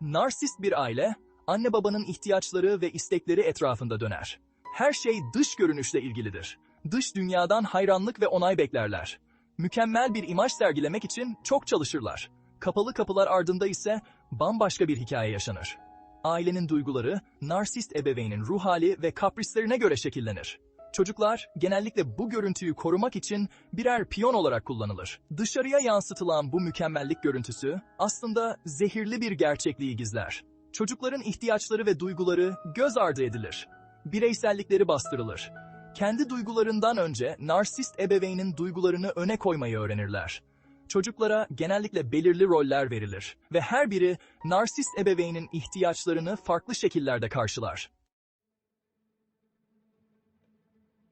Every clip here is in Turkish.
Narsist bir aile, anne babanın ihtiyaçları ve istekleri etrafında döner. Her şey dış görünüşle ilgilidir. Dış dünyadan hayranlık ve onay beklerler. Mükemmel bir imaj sergilemek için çok çalışırlar. Kapalı kapılar ardında ise bambaşka bir hikaye yaşanır. Ailenin duyguları, narsist ebeveynin ruh hali ve kaprislerine göre şekillenir. Çocuklar genellikle bu görüntüyü korumak için birer piyon olarak kullanılır. Dışarıya yansıtılan bu mükemmellik görüntüsü aslında zehirli bir gerçekliği gizler. Çocukların ihtiyaçları ve duyguları göz ardı edilir. Bireysellikleri bastırılır. Kendi duygularından önce narsist ebeveynin duygularını öne koymayı öğrenirler. Çocuklara genellikle belirli roller verilir ve her biri narsist ebeveynin ihtiyaçlarını farklı şekillerde karşılar.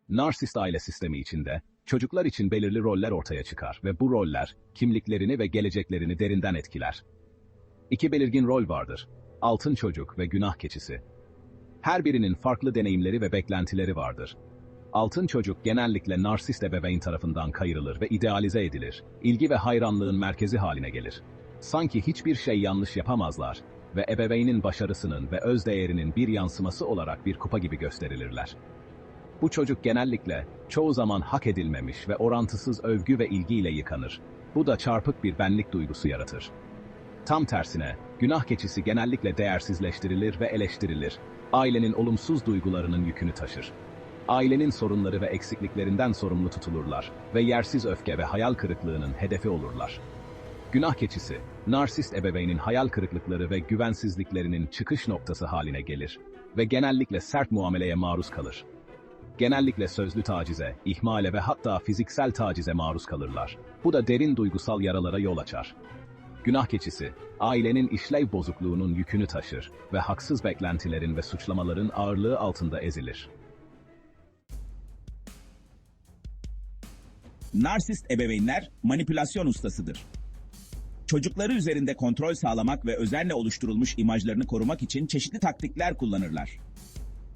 Narsist aile sistemi içinde, çocuklar için belirli roller ortaya çıkar ve bu roller, kimliklerini ve geleceklerini derinden etkiler. İki belirgin rol vardır. Altın çocuk ve günah keçisi. Her birinin farklı deneyimleri ve beklentileri vardır. Altın çocuk genellikle narsist ebeveyn tarafından kayırılır ve idealize edilir. İlgi ve hayranlığın merkezi haline gelir. Sanki hiçbir şey yanlış yapamazlar ve ebeveynin başarısının ve öz değerinin bir yansıması olarak bir kupa gibi gösterilirler. Bu çocuk genellikle çoğu zaman hak edilmemiş ve orantısız övgü ve ilgiyle yıkanır. Bu da çarpık bir benlik duygusu yaratır. Tam tersine, günah keçisi genellikle değersizleştirilir ve eleştirilir. Ailenin olumsuz duygularının yükünü taşır. Ailenin sorunları ve eksikliklerinden sorumlu tutulurlar ve yersiz öfke ve hayal kırıklığının hedefi olurlar. Günah keçisi, narsist ebeveynin hayal kırıklıkları ve güvensizliklerinin çıkış noktası haline gelir ve genellikle sert muameleye maruz kalır. Genellikle sözlü tacize, ihmale ve hatta fiziksel tacize maruz kalırlar. Bu da derin duygusal yaralara yol açar. Günah keçisi, ailenin işlev bozukluğunun yükünü taşır ve haksız beklentilerin ve suçlamaların ağırlığı altında ezilir. Narsist ebeveynler manipülasyon ustasıdır. Çocukları üzerinde kontrol sağlamak ve özenle oluşturulmuş imajlarını korumak için çeşitli taktikler kullanırlar.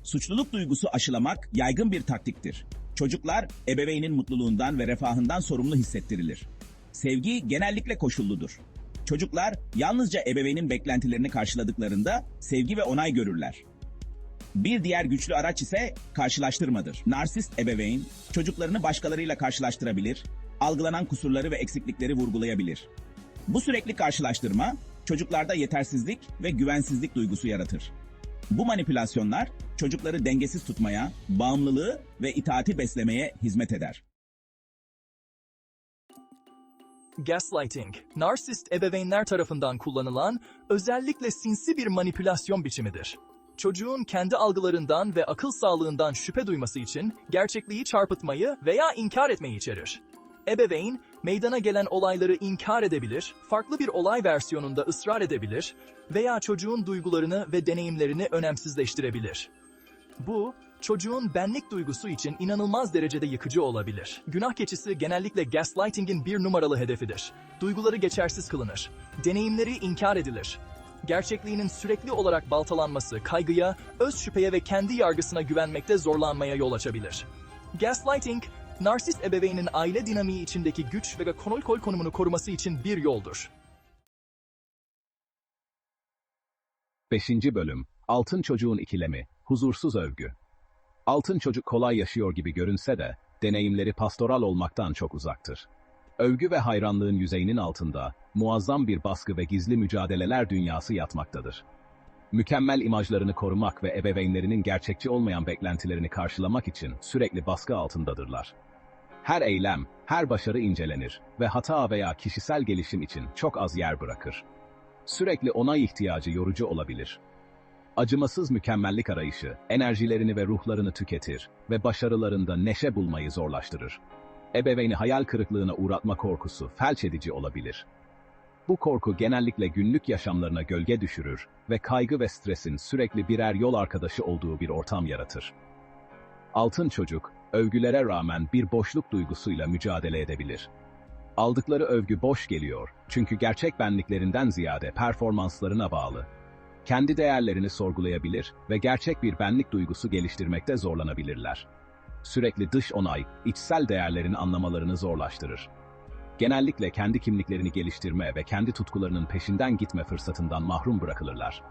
Suçluluk duygusu aşılamak yaygın bir taktiktir. Çocuklar ebeveynin mutluluğundan ve refahından sorumlu hissettirilir. Sevgi genellikle koşulludur. Çocuklar yalnızca ebeveynin beklentilerini karşıladıklarında sevgi ve onay görürler. Bir diğer güçlü araç ise karşılaştırmadır. Narsist ebeveyn çocuklarını başkalarıyla karşılaştırabilir, algılanan kusurları ve eksiklikleri vurgulayabilir. Bu sürekli karşılaştırma çocuklarda yetersizlik ve güvensizlik duygusu yaratır. Bu manipülasyonlar çocukları dengesiz tutmaya, bağımlılığı ve itaati beslemeye hizmet eder. Gaslighting, narsist ebeveynler tarafından kullanılan özellikle sinsi bir manipülasyon biçimidir. Çocuğun kendi algılarından ve akıl sağlığından şüphe duyması için gerçekliği çarpıtmayı veya inkar etmeyi içerir. Ebeveyn, meydana gelen olayları inkar edebilir, farklı bir olay versiyonunda ısrar edebilir veya çocuğun duygularını ve deneyimlerini önemsizleştirebilir. Bu, çocuğun benlik duygusu için inanılmaz derecede yıkıcı olabilir. Günah keçisi genellikle gaslighting'in bir numaralı hedefidir. Duyguları geçersiz kılınır. Deneyimleri inkar edilir. Gerçekliğinin sürekli olarak baltalanması kaygıya, öz şüpheye ve kendi yargısına güvenmekte zorlanmaya yol açabilir. Gaslighting, narsist ebeveynin aile dinamiği içindeki güç ve kontrol konumunu koruması için bir yoldur. 5. Bölüm Altın Çocuğun İkilemi Huzursuz Övgü Altın çocuk kolay yaşıyor gibi görünse de, deneyimleri pastoral olmaktan çok uzaktır. Övgü ve hayranlığın yüzeyinin altında, muazzam bir baskı ve gizli mücadeleler dünyası yatmaktadır. Mükemmel imajlarını korumak ve ebeveynlerinin gerçekçi olmayan beklentilerini karşılamak için sürekli baskı altındadırlar. Her eylem, her başarı incelenir ve hata veya kişisel gelişim için çok az yer bırakır. Sürekli onay ihtiyacı yorucu olabilir. Acımasız mükemmellik arayışı, enerjilerini ve ruhlarını tüketir ve başarılarında neşe bulmayı zorlaştırır. Ebeveyni hayal kırıklığına uğratma korkusu felç edici olabilir. Bu korku genellikle günlük yaşamlarına gölge düşürür ve kaygı ve stresin sürekli birer yol arkadaşı olduğu bir ortam yaratır. Altın çocuk, övgülere rağmen bir boşluk duygusuyla mücadele edebilir. Aldıkları övgü boş geliyor çünkü gerçek benliklerinden ziyade performanslarına bağlı. Kendi değerlerini sorgulayabilir ve gerçek bir benlik duygusu geliştirmekte zorlanabilirler. Sürekli dış onay, içsel değerlerini anlamalarını zorlaştırır. Genellikle kendi kimliklerini geliştirme ve kendi tutkularının peşinden gitme fırsatından mahrum bırakılırlar.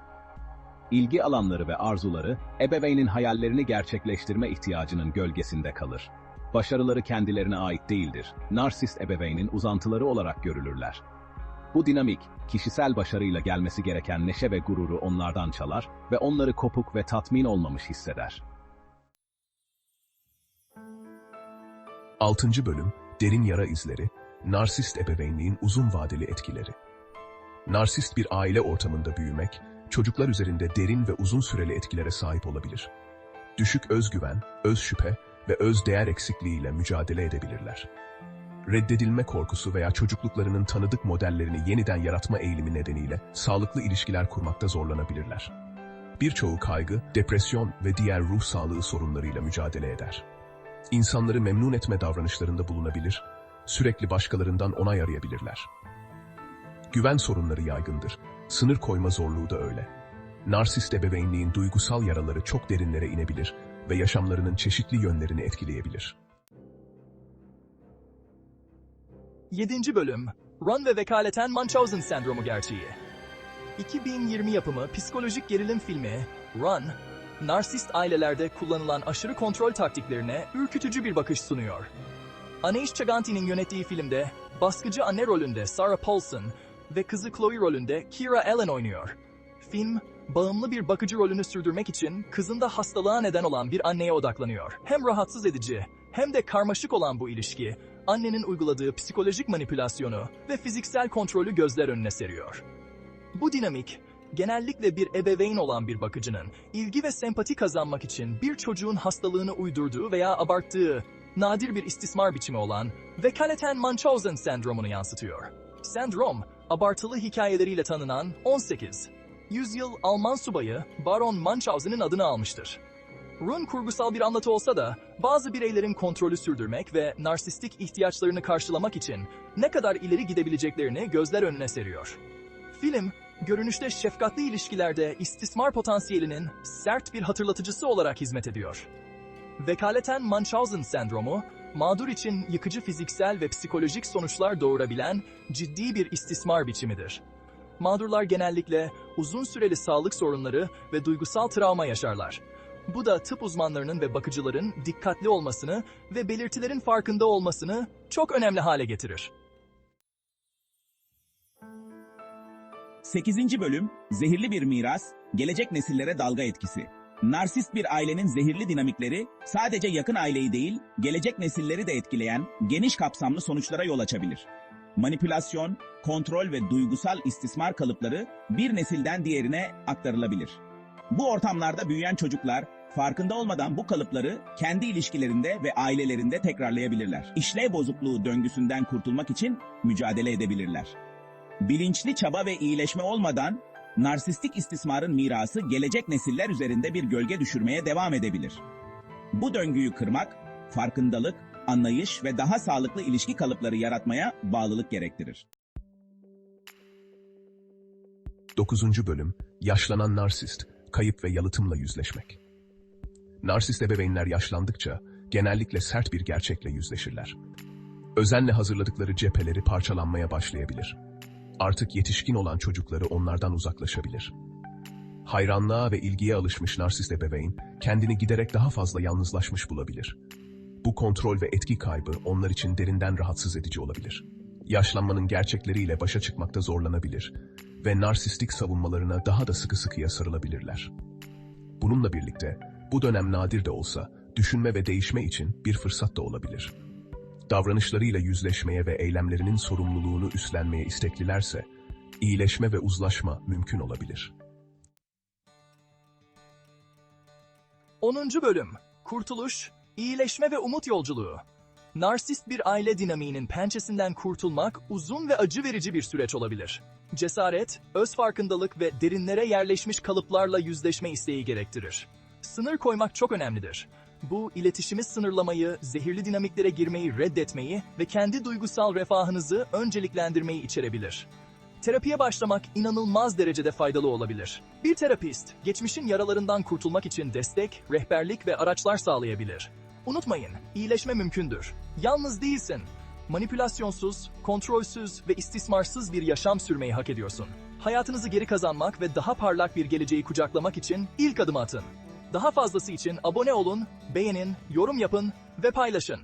İlgi alanları ve arzuları, ebeveynin hayallerini gerçekleştirme ihtiyacının gölgesinde kalır. Başarıları kendilerine ait değildir. Narsist ebeveynin uzantıları olarak görülürler. Bu dinamik, kişisel başarıyla gelmesi gereken neşe ve gururu onlardan çalar ve onları kopuk ve tatmin olmamış hisseder. 6. Bölüm Derin Yara İzleri Narsist Ebeveynliğin Uzun Vadeli Etkileri Narsist bir aile ortamında büyümek, çocuklar üzerinde derin ve uzun süreli etkilere sahip olabilir. Düşük özgüven, öz şüphe ve öz değer eksikliğiyle mücadele edebilirler. Reddedilme korkusu veya çocukluklarının tanıdık modellerini yeniden yaratma eğilimi nedeniyle sağlıklı ilişkiler kurmakta zorlanabilirler. Birçoğu kaygı, depresyon ve diğer ruh sağlığı sorunlarıyla mücadele eder. İnsanları memnun etme davranışlarında bulunabilir, sürekli başkalarından onay arayabilirler. Güven sorunları yaygındır, sınır koyma zorluğu da öyle. Narsist ebeveynliğin duygusal yaraları çok derinlere inebilir ve yaşamlarının çeşitli yönlerini etkileyebilir. 7. Bölüm Run ve vekaleten Munchausen sendromu gerçeği 2020 yapımı psikolojik gerilim filmi Run, narsist ailelerde kullanılan aşırı kontrol taktiklerine ürkütücü bir bakış sunuyor. Anais Chaganti'nin yönettiği filmde baskıcı anne rolünde Sarah Paulson ve kızı Chloe rolünde Kira Allen oynuyor. Film, bağımlı bir bakıcı rolünü sürdürmek için kızında hastalığa neden olan bir anneye odaklanıyor. Hem rahatsız edici hem de karmaşık olan bu ilişki, annenin uyguladığı psikolojik manipülasyonu ve fiziksel kontrolü gözler önüne seriyor. Bu dinamik, genellikle bir ebeveyn olan bir bakıcının ilgi ve sempati kazanmak için bir çocuğun hastalığını uydurduğu veya abarttığı nadir bir istismar biçimi olan vekaleten Munchausen sendromunu yansıtıyor. Sendrom, abartılı hikayeleriyle tanınan 18. Yüzyıl Alman subayı Baron Munchausen'ın adını almıştır. Run kurgusal bir anlatı olsa da bazı bireylerin kontrolü sürdürmek ve narsistik ihtiyaçlarını karşılamak için ne kadar ileri gidebileceklerini gözler önüne seriyor. Film, görünüşte şefkatli ilişkilerde istismar potansiyelinin sert bir hatırlatıcısı olarak hizmet ediyor. Vekaleten Munchausen sendromu, mağdur için yıkıcı fiziksel ve psikolojik sonuçlar doğurabilen ciddi bir istismar biçimidir. Mağdurlar genellikle uzun süreli sağlık sorunları ve duygusal travma yaşarlar. Bu da tıp uzmanlarının ve bakıcıların dikkatli olmasını ve belirtilerin farkında olmasını çok önemli hale getirir. 8. Bölüm Zehirli bir miras, gelecek nesillere dalga etkisi. Narsist bir ailenin zehirli dinamikleri sadece yakın aileyi değil, gelecek nesilleri de etkileyen geniş kapsamlı sonuçlara yol açabilir. Manipülasyon, kontrol ve duygusal istismar kalıpları bir nesilden diğerine aktarılabilir. Bu ortamlarda büyüyen çocuklar farkında olmadan bu kalıpları kendi ilişkilerinde ve ailelerinde tekrarlayabilirler. İşlev bozukluğu döngüsünden kurtulmak için mücadele edebilirler. Bilinçli çaba ve iyileşme olmadan narsistik istismarın mirası gelecek nesiller üzerinde bir gölge düşürmeye devam edebilir. Bu döngüyü kırmak, farkındalık, anlayış ve daha sağlıklı ilişki kalıpları yaratmaya bağlılık gerektirir. 9. Bölüm Yaşlanan Narsist, Kayıp ve Yalıtımla Yüzleşmek Narsist ebeveynler yaşlandıkça genellikle sert bir gerçekle yüzleşirler. Özenle hazırladıkları cepheleri parçalanmaya başlayabilir. Artık yetişkin olan çocukları onlardan uzaklaşabilir. Hayranlığa ve ilgiye alışmış narsist ebeveyn kendini giderek daha fazla yalnızlaşmış bulabilir. Bu kontrol ve etki kaybı onlar için derinden rahatsız edici olabilir. Yaşlanmanın gerçekleriyle başa çıkmakta zorlanabilir ve narsistik savunmalarına daha da sıkı sıkıya sarılabilirler. Bununla birlikte bu dönem nadir de olsa düşünme ve değişme için bir fırsat da olabilir. Davranışlarıyla yüzleşmeye ve eylemlerinin sorumluluğunu üstlenmeye isteklilerse, iyileşme ve uzlaşma mümkün olabilir. 10. Bölüm Kurtuluş, İyileşme ve Umut Yolculuğu Narsist bir aile dinamiğinin pençesinden kurtulmak uzun ve acı verici bir süreç olabilir. Cesaret, öz farkındalık ve derinlere yerleşmiş kalıplarla yüzleşme isteği gerektirir. Sınır koymak çok önemlidir. Bu, iletişimi sınırlamayı, zehirli dinamiklere girmeyi reddetmeyi ve kendi duygusal refahınızı önceliklendirmeyi içerebilir. Terapiye başlamak inanılmaz derecede faydalı olabilir. Bir terapist, geçmişin yaralarından kurtulmak için destek, rehberlik ve araçlar sağlayabilir. Unutmayın, iyileşme mümkündür. Yalnız değilsin. Manipülasyonsuz, kontrolsüz ve istismarsız bir yaşam sürmeyi hak ediyorsun. Hayatınızı geri kazanmak ve daha parlak bir geleceği kucaklamak için ilk adımı atın. Daha fazlası için abone olun, beğenin, yorum yapın ve paylaşın.